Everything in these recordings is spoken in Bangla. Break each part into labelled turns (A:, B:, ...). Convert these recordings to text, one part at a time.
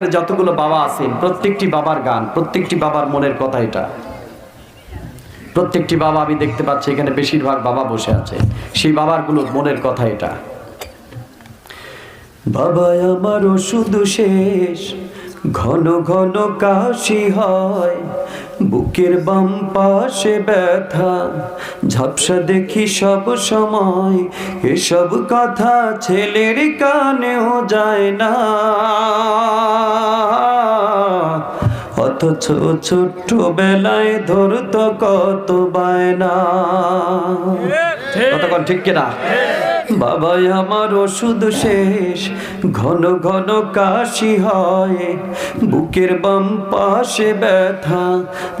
A: যতগুলো বাবা আছেন প্রত্যেকটি বাবার গান, প্রত্যেকটি বাবার মনের কথা এটা। প্রত্যেকটি বাবা আমি দেখতে পাচ্ছি এখানে বেশিরভাগ বাবা বসে আছে। সেই বাবারগুলো মনের কথা এটা। বাবা আমার শুধু শেষ, ঘন ঘন কাশি হয়। বুকের বাম পাশে ব্যথা ঝাপসা দেখি সব সময় এসব কথা ছেলের কানেও যায় না। অথচ ছোট্ট বেলায় ধরত কত বায়না। কতক্ষণ ঠিক কিনা? বাবাই আমার ওষুধ শেষ, ঘন ঘন কাশি হয়। বুকের বাম পাশে ব্যথা,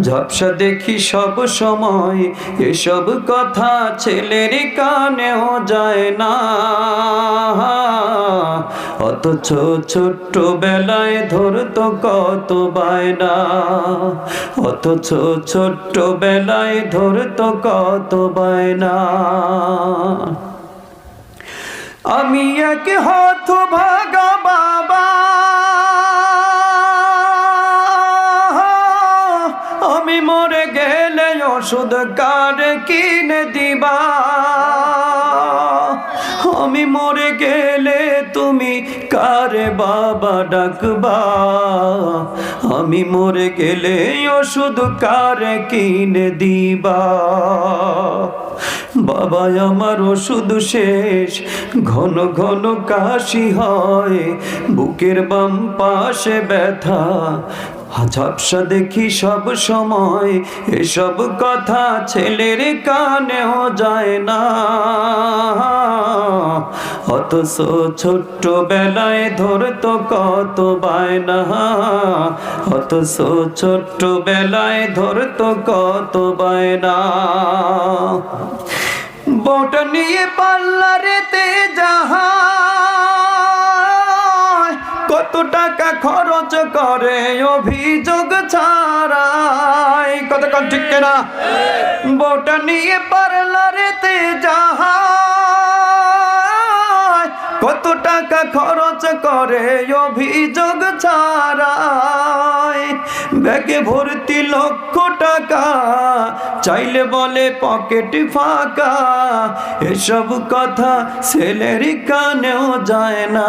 A: ঝাপসা দেখি সব সময়, এসব কথা ছেলের কানেও যায় না। অথচ ছোট্ট বেলায় ধরতো কত বায়না, অথচ ছোট্ট বেলায় ধরতো কত বায়না। আমি এক হত ভাগা বাবা। আমি মরে গেলে ওষুধ কার কিনে দিবা? আমি মরে গেলে তুমি কার বাবা ডাকবা? আমি মরে গেলে ওষুধ কারে কিনে দিবা? বাবা আমার ওষুধ শেষ। ঘন ঘন কাশি হয়, বুকের বাম পাশে ব্যথা। ঝাপসা দেখি সব সময়, এসব কথা ছেলের কানেও যায় না। অথচ ছোট্ট বেলায় ধরতো কত বায়না। অথচ ছোট্ট বেলায় ধরতো কত বায়না। বোট নিয়ে পাল্লারেতে যাহা কত টাকা খরচ করে অভিযোগ ছাড়াই। কত কন ঠিক না বোট নিয়ে পার্লারেতে যাহা কত টাকা খরচ করে অভিযোগ ছাড়াই। ব্যাগে ভর্তি লক্ষ টাকা চাইলে বলে পকেট ফাঁকা। এসব কথা ছেলের কানেও যায় না।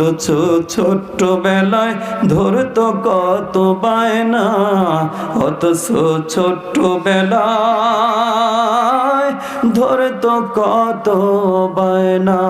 A: অথচ ছোট্টবেলায় ধরতো কত বায়না অথচ ছোট্ট বেলায় ধরতো কত বায়না।